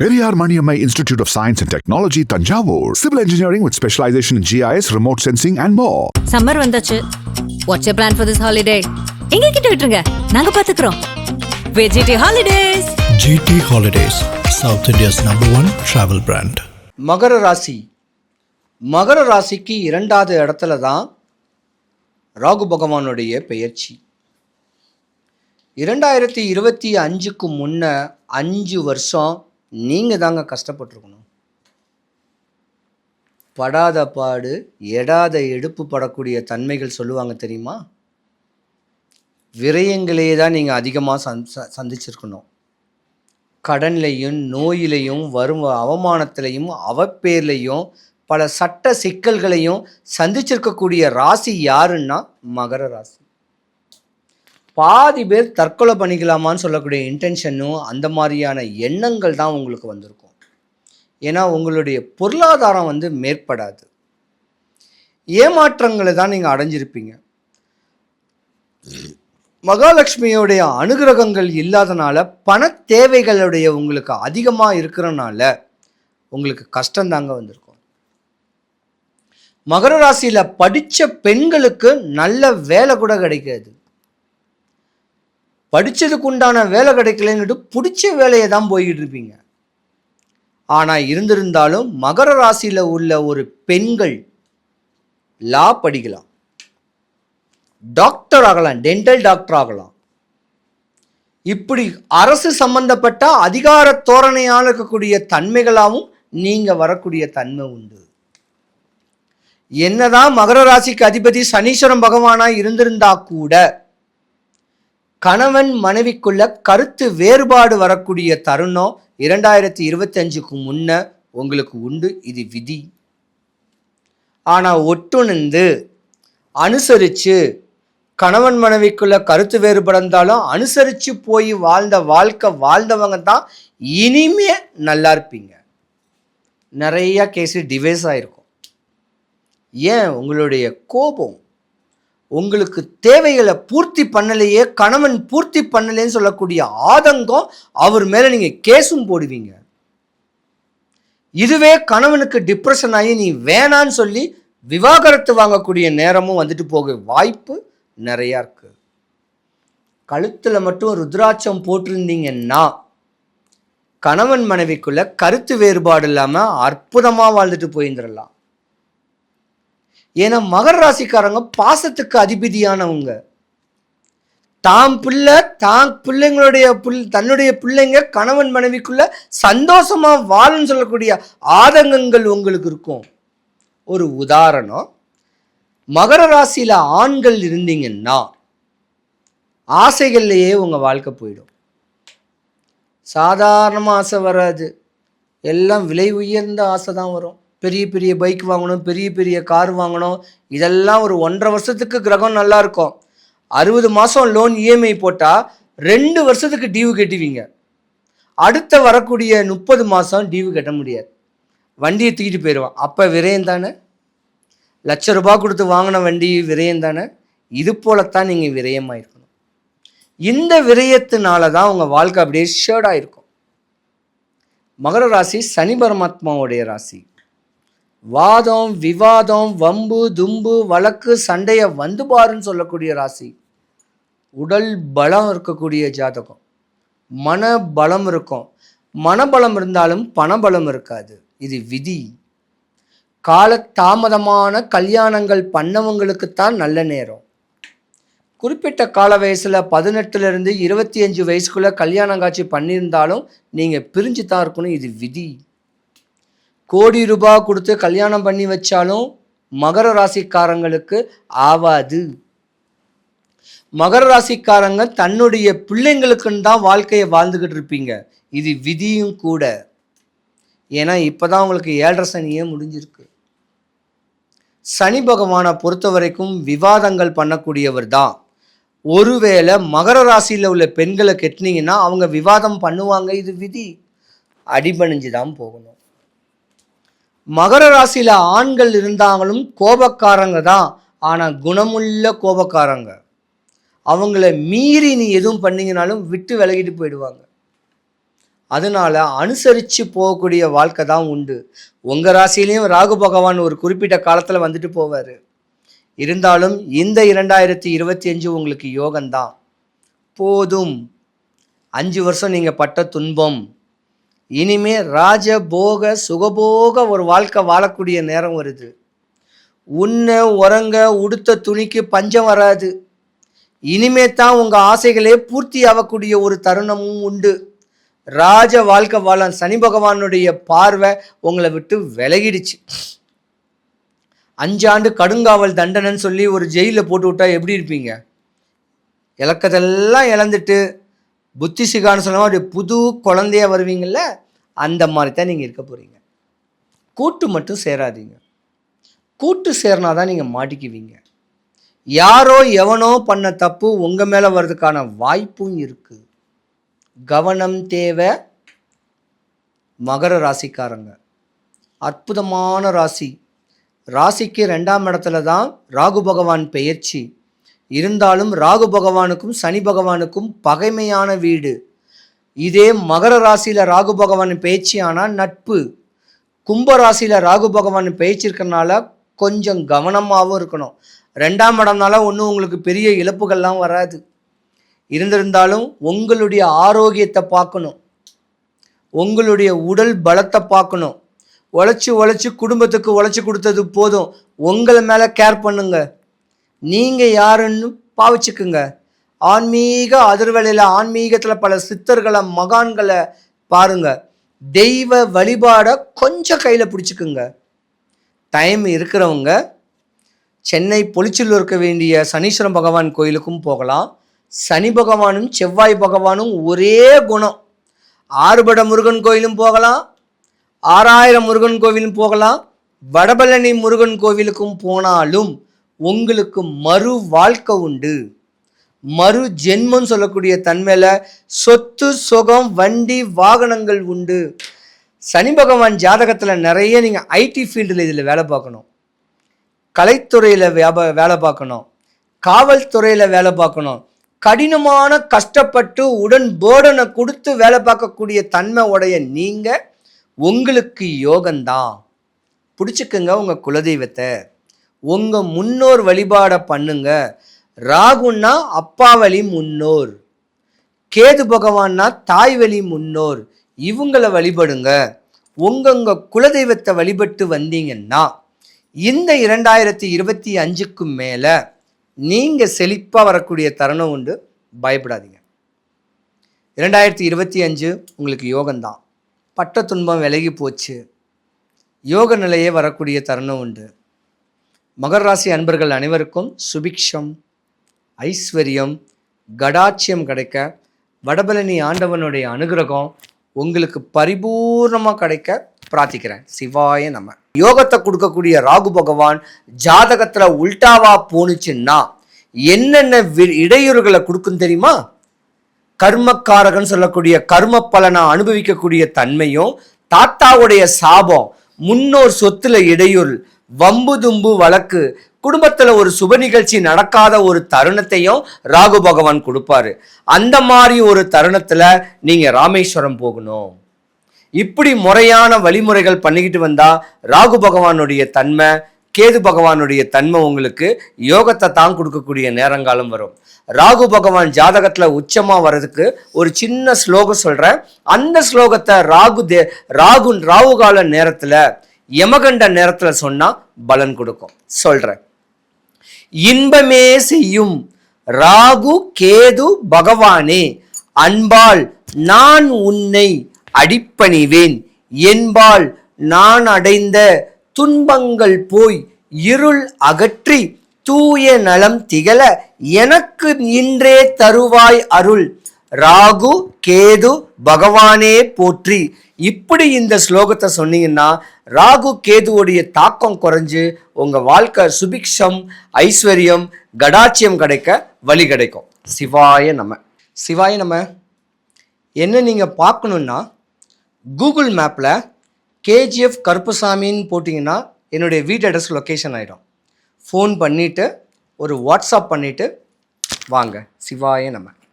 Periyar Maniammai Institute of Science and Technology, Tanjavur. Civil engineering with specialization in GIS, remote sensing, and more. Summer வந்தாச்சு what's plan for this holiday எங்க கிட்ட விட்டுருங்க நாங்க பாத்துக்கிறோம் GT holidays GT Holidays, South India's number one travel brand. மகர ராசி மகர ராசிக்கு இரண்டாவது இடத்துல தான் ராகு பகவானுடைய பெயர்ச்சி இரண்டாயிரத்தி இருபத்தி அஞ்சுக்கு முன்ன அஞ்சு வருஷம் நீங்கள் தாங்க கஷ்டப்பட்டிருக்கணும். படாத பாடு எடாத எடுப்பு படக்கூடிய தன்மைகள் சொல்லுவாங்க தெரியுமா? விரயங்களையே தான் நீங்கள் அதிகமாக சந் ச- சந்திச்சிருக்கணும். கடன்லையும் நோயிலையும் வரும் அவமானத்திலையும் அவப்பேர்லையும் பல சட்ட சிக்கல்களையும் சந்திச்சிருக்கக்கூடிய ராசி யாருன்னா மகர ராசி. பாதி பேர் தற்கொலை பண்ணிக்கலாமான்னு சொல்லக்கூடிய இன்டென்ஷனும் அந்த மாதிரியான எண்ணங்கள் தான் உங்களுக்கு வந்திருக்கும். ஏன்னா உங்களுடைய பொருளாதாரம் வந்து மேற்படாது. ஏமாற்றங்களை தான் நீங்கள் அடைஞ்சிருப்பீங்க. மகாலட்சுமியோடைய அனுகிரகங்கள் இல்லாதனால பண தேவைகளுடைய உங்களுக்கு அதிகமாக இருக்கிறனால உங்களுக்கு கஷ்டந்தாங்க வந்திருக்கும். மகர ராசியில் படித்த பெண்களுக்கு நல்ல வேலை கூட கிடைக்காது. படித்ததுக்கு உண்டான வேலை கிடைக்கலன்னுட்டு பிடிச்ச வேலையை தான் போய்கிட்டு இருப்பீங்க. ஆனால் இருந்திருந்தாலும் மகர ராசியில் உள்ள ஒரு பெண்கள் லா படிக்கலாம். டாக்டர் ஆகலாம் டென்டல் டாக்டர் ஆகலாம். இப்படி அரசு சம்பந்தப்பட்ட அதிகார தோரணையால் இருக்கக்கூடிய தன்மைகளாகவும் நீங்கள் வரக்கூடிய தன்மை உண்டு. என்னதான் மகர ராசிக்கு அதிபதி சனீஸ்வரன் பகவானாக இருந்திருந்தா கூட கணவன் மனைவிக்குள்ள கருத்து வேறுபாடு வரக்கூடிய தருணம் இரண்டாயிரத்தி இருபத்தஞ்சுக்கு முன்ன உங்களுக்கு உண்டு இது விதி. ஆனால் ஒட்டுணர்ந்து அனுசரித்து கணவன் மனைவிக்குள்ள கருத்து வேறுபடந்தாலும் அனுசரித்து போய் வாழ்ந்த வாழ்க்கை வாழ்ந்தவங்க தான் இனிமே நல்லா இருப்பீங்க. நிறைய கேஸு டிவைஸ் ஆயிருக்கும். ஏன்? உங்களுடைய கோபம். உங்களுக்கு தேவைகளை பூர்த்தி பண்ணலையே கணவன் பூர்த்தி பண்ணலைன்னு சொல்லக்கூடிய ஆதங்கம் அவர் மேலே நீங்கள் கேஸும் போடுவீங்க. இதுவே கணவனுக்கு டிப்ரெஷன் ஆகி நீ வேணான்னு சொல்லி விவாகரத்து வாங்கக்கூடிய நேரமும் வந்துட்டு போக வாய்ப்பு நிறையா இருக்கு. கழுத்தில் மட்டும் ருத்ராட்சம் போட்டிருந்தீங்கன்னா கணவன் மனைவிக்குள்ள கருத்து வேறுபாடு இல்லாமல் அற்புதமாக வாழ்ந்துட்டு போயிருந்துடலாம் ஏன்னா மகர ராசிக்காரங்க பாசத்துக்கு அதிபதியானவங்க. தாம் பிள்ளை தான் பிள்ளைங்களுடைய புல் தன்னுடைய பிள்ளைங்க கணவன் மனைவிக்குள்ள சந்தோஷமா வாழும் சொல்லக்கூடிய ஆதங்கங்கள் உங்களுக்கு இருக்கும். ஒரு உதாரணம் மகர ராசியில ஆண்கள் இருந்தீங்கன்னா ஆசைகள்லையே உங்க வாழ்க்கை போயிடும். சாதாரணமாக ஆசை வராது. எல்லாம் விலை உயர்ந்த ஆசை தான் வரும். பெரிய பெரிய பைக் வாங்கணும் பெரிய பெரிய கார் வாங்கணும். இதெல்லாம் ஒரு ஒன்றரை வருஷத்துக்கு கிரகம் நல்லா இருக்கும். அறுபது மாதம் லோன் இஎம்ஐ போட்டால் ரெண்டு வருஷத்துக்கு டியூ கட்டுவீங்க. அடுத்த வரக்கூடிய முப்பது மாதம் டியூ கட்ட முடியாது. வண்டியை தூக்கிட்டு போயிடுவான் அப்போ விரயம் தானே? லட்ச ரூபாய் கொடுத்து வாங்கின வண்டி விரயம் தானே? இது போலத்தான் நீங்கள் விரயமாயிருக்கணும். இந்த விரயத்தினால தான் உங்கள் வாழ்க்கை அப்படியே ஷேர்டாக இருக்கும். மகர ராசி சனி பரமாத்மாவுடைய ராசி. வாதம் விவாதம் வம்பு தும்பு வழக்கு சண்டையை வந்து பாருன்னு சொல்லக்கூடிய ராசி. உடல் பலம் இருக்கக்கூடிய ஜாதகம். மன பலம் இருக்கும். மனபலம் இருந்தாலும் பணபலம் இருக்காது. இது விதி. கால தாமதமான கல்யாணங்கள் பண்ணவங்களுக்குத்தான் நல்ல நேரம். குறிப்பிட்ட கால வயசில் பதினெட்டுலேருந்து இருபத்தி அஞ்சு வயசுக்குள்ளே கல்யாணம் காட்சி பண்ணியிருந்தாலும் நீங்கள் பிரிஞ்சு தான் இருக்கணும். இது விதி. கோடி ரூபாய் கொடுத்து கல்யாணம் பண்ணி வச்சாலும் மகர ராசிக்காரங்களுக்கு ஆவாது. மகர ராசிக்காரங்க தன்னுடைய பிள்ளைங்களுக்குன்னு தான் வாழ்க்கையை வாழ்ந்துக்கிட்டு இருப்பீங்க. இது விதியும் கூட. ஏன்னா இப்போதான் உங்களுக்கு ஏழரை சனியே முடிஞ்சிருக்கு. சனி பகவானை பொறுத்த வரைக்கும் விவாதங்கள் பண்ணக்கூடியவர் தான். ஒருவேளை மகர ராசியில் உள்ள பெண்களை கெட்டினீங்கன்னா அவங்க விவாதம் பண்ணுவாங்க இது விதி. அடிபணிஞ்சு தான் போகணும். மகர ராசியில் ஆண்கள் இருந்தாங்களும் கோபக்காரங்க தான். ஆனால் குணமுள்ள கோபக்காரங்க. அவங்கள மீறி நீ எதுவும் பண்ணிங்கனாலும் விட்டு விலகிட்டு போயிடுவாங்க. அதனால அனுசரித்து போகக்கூடிய வாழ்க்கை தான் உண்டு. உங்கள் ராசியிலையும் ராகு பகவான் ஒரு குறிப்பிட்ட காலத்தில் வந்துட்டு போவார். இருந்தாலும் இந்த இரண்டாயிரத்தி இருபத்தி அஞ்சு உங்களுக்கு யோகம்தான். போதும். அஞ்சு வருஷம் நீங்கள் பட்ட துன்பம். இனிமே ராஜ போக சுகபோக ஒரு வாழ்க்கை வாழக்கூடிய நேரம் வருது. உன்னை உறங்க உடுத்த துணிக்கு பஞ்சம் வராது. இனிமே தான் உங்கள் ஆசைகளே பூர்த்தி ஆகக்கூடிய ஒரு தருணமும் உண்டு. ராஜ வாழ்க்கை வாழ சனி பகவானுடைய பார்வை உங்களை விட்டு விலகிடுச்சு. அஞ்சாண்டு கடுங்காவல் தண்டனைன்னு சொல்லி ஒரு ஜெயிலில் போட்டு விட்டா எப்படி இருப்பீங்க? இலக்கத்தெல்லாம் இழந்துட்டு புத்தி சிகான்னு சொன்னால் ஒரு புது குழந்தையா வருவீங்கள்ல அந்த மாதிரி தான் நீங்கள் இருக்க போகிறீங்க கூட்டு மட்டும் சேராதீங்க. கூட்டு சேர்னா தான் நீங்கள் மாட்டிக்குவீங்க. யாரோ எவனோ பண்ண தப்பு உங்கள் மேலே வர்றதுக்கான வாய்ப்பும் இருக்குது கவனம் தேவை மகர ராசிக்காரங்க. அற்புதமான ராசி. ராசிக்கு ரெண்டாம் இடத்துல தான் ராகு பகவான் பெயர்ச்சி. இருந்தாலும் ராகு பகவானுக்கும் சனி பகவானுக்கும் பகைமையான வீடு. இதே மகர ராசியில் ராகு பகவான் பேச்சு ஆனால் நட்பு. கும்ப ராசியில் ராகு பகவான் பேச்சிருக்கனால கொஞ்சம் கவனமாகவும் இருக்கணும். ரெண்டாம் இடம்னால ஒன்றும் உங்களுக்கு பெரிய இழப்புகள்லாம் வராது. இருந்திருந்தாலும் உங்களுடைய ஆரோக்கியத்தை பார்க்கணும். உங்களுடைய உடல் பலத்தை பார்க்கணும். உழைச்சி உழைச்சி குடும்பத்துக்கு உழைச்சி கொடுத்தது போதும். உங்களை மேலே கேர் பண்ணுங்கள் நீங்கள் யாருன்னு பாவிச்சுக்குங்க. ஆன்மீக அதிர்வலையில் ஆன்மீகத்தில் பல சித்தர்களை மகான்களை பாருங்க. தெய்வ வழிபாடை கொஞ்சம் கையில் பிடிச்சிக்குங்க. டைம் இருக்கிறவங்க சென்னை பொலிச்சில் இருக்க வேண்டிய சனீஸ்வரன் பகவான் கோயிலுக்கும் போகலாம். சனி பகவானும் செவ்வாய் பகவானும் ஒரே குணம். ஆறுபட முருகன் கோயிலும் போகலாம். ஆறாயிரம் முருகன் கோவிலும் போகலாம். வடபழனி முருகன் கோவிலுக்கும் போனாலும் உங்களுக்கு மறு வாழ்க்கை உண்டு. மறு ஜென்மம் சொல்லக்கூடிய தன்மையில சொத்து சுகம் வண்டி வாகனங்கள் உண்டு. சனி பகவான் ஜாதகத்தில் நிறைய நீங்கள் ஐடி ஃபீல்டில் இதில் வேலை பார்க்கணும். கலைத்துறையில் வியாப வேலை பார்க்கணும். காவல்துறையில் வேலை பார்க்கணும். கடினமான கஷ்டப்பட்டு உடன் போர்டனை கொடுத்து வேலை பார்க்கக்கூடிய தன்மை உடைய நீங்கள் உங்களுக்கு யோகம்தான். பிடிச்சிக்குங்க உங்கள் குலதெய்வத்தை. உங்கள் முன்னோர் வழிபாடை பண்ணுங்க. ராகுன்னா அப்பா வழி முன்னோர். கேது பகவான்னா தாய் வழி முன்னோர். இவங்களை வழிபடுங்க. உங்கங்க குலதெய்வத்தை வழிபட்டு வந்தீங்கன்னா இந்த இரண்டாயிரத்தி இருபத்தி அஞ்சுக்கு மேலே நீங்கள் செழிப்பாக வரக்கூடிய தருணம் உண்டு. பயப்படாதீங்க. இரண்டாயிரத்தி இருபத்தி அஞ்சு உங்களுக்கு யோகம்தான். பட்ட துன்பம் விலகி போச்சு. யோக நிலையே வரக்கூடிய தருணம் உண்டு. மகர ராசி அன்பர்கள் அனைவருக்கும் சுபிக்ஷம் ஐஸ்வர்யம் கடாட்சியம் கிடைக்க வடபழனி ஆண்டவனுடைய அனுகிரகம் உங்களுக்கு பரிபூர்ணமாக கிடைக்க பிரார்த்திக்கிறேன். சிவாய நம்ம யோகத்தை கொடுக்கக்கூடிய ராகு பகவான் ஜாதகத்தில் உல்டாவா போணுச்சுன்னா என்னென்ன வி- இடையூறுகளை கொடுக்கும் தெரியுமா? கர்மக்காரகன் சொல்லக்கூடிய கர்ம பலனை அனுபவிக்கக்கூடிய தன்மையும் தாத்தாவுடைய சாபம் முன்னோர் சொத்துல இடையூறு வம்பு தும்பு வழக்கு. குடும்பத்தில் ஒரு சுப நிகழ்ச்சி நடக்காத ஒரு தருணத்தையும் ராகு பகவான் கொடுப்பாரு. அந்த மாதிரி ஒரு தருணத்தில் நீங்கள் ராமேஸ்வரம் போகணும். இப்படி முறையான வழிமுறைகள் பண்ணிக்கிட்டு வந்தால் ராகு பகவானுடைய தன்மை கேது பகவானுடைய தன்மை உங்களுக்கு யோகத்தை தான் கொடுக்கக்கூடிய நேரங்காலம் வரும். ராகு பகவான் ஜாதகத்தில் உச்சமாக வர்றதுக்கு ஒரு சின்ன ஸ்லோகம் சொல்கிறேன் அந்த ஸ்லோகத்தை ராகு தே ராகு ராகு கால நேரத்தில் யமகண்ட நேரத்தில் சொன்னா பலன் கொடுக்கும். சொல்றேன். இன்பமே செய்யும் ராகு கேது பகவானே அன்பால் நான் உன்னை அடிப்பணிவேன். என்பால் நான் அடைந்த துன்பங்கள் போய் இருள் அகற்றி தூய நலம் திகழ எனக்கு இன்றே தருவாய் அருள். ராகு கேது பகவானே போற்றி. இப்படி இந்த ஸ்லோகத்தை சொன்னீங்கன்னா ராகு கேதுவோடைய தாக்கம் குறைஞ்சு உங்கள் வாழ்க்கை சுபிக்ஷம் ஐஸ்வர்யம் கடாட்சியம் கிடைக்க வழி கிடைக்கும். சிவாய நம்ம சிவாய நம்ம என்ன நீங்கள் பார்க்கணுன்னா கூகுள் மேப்பில் கேஜிஎஃப் கருப்புசாமின்னு போட்டிங்கன்னா என்னுடைய வீட்டு அட்ரஸ் லொக்கேஷன் ஆகிடும் ஃபோன் பண்ணிவிட்டு ஒரு வாட்ஸ்அப் பண்ணிவிட்டு வாங்க. சிவாய நம்ம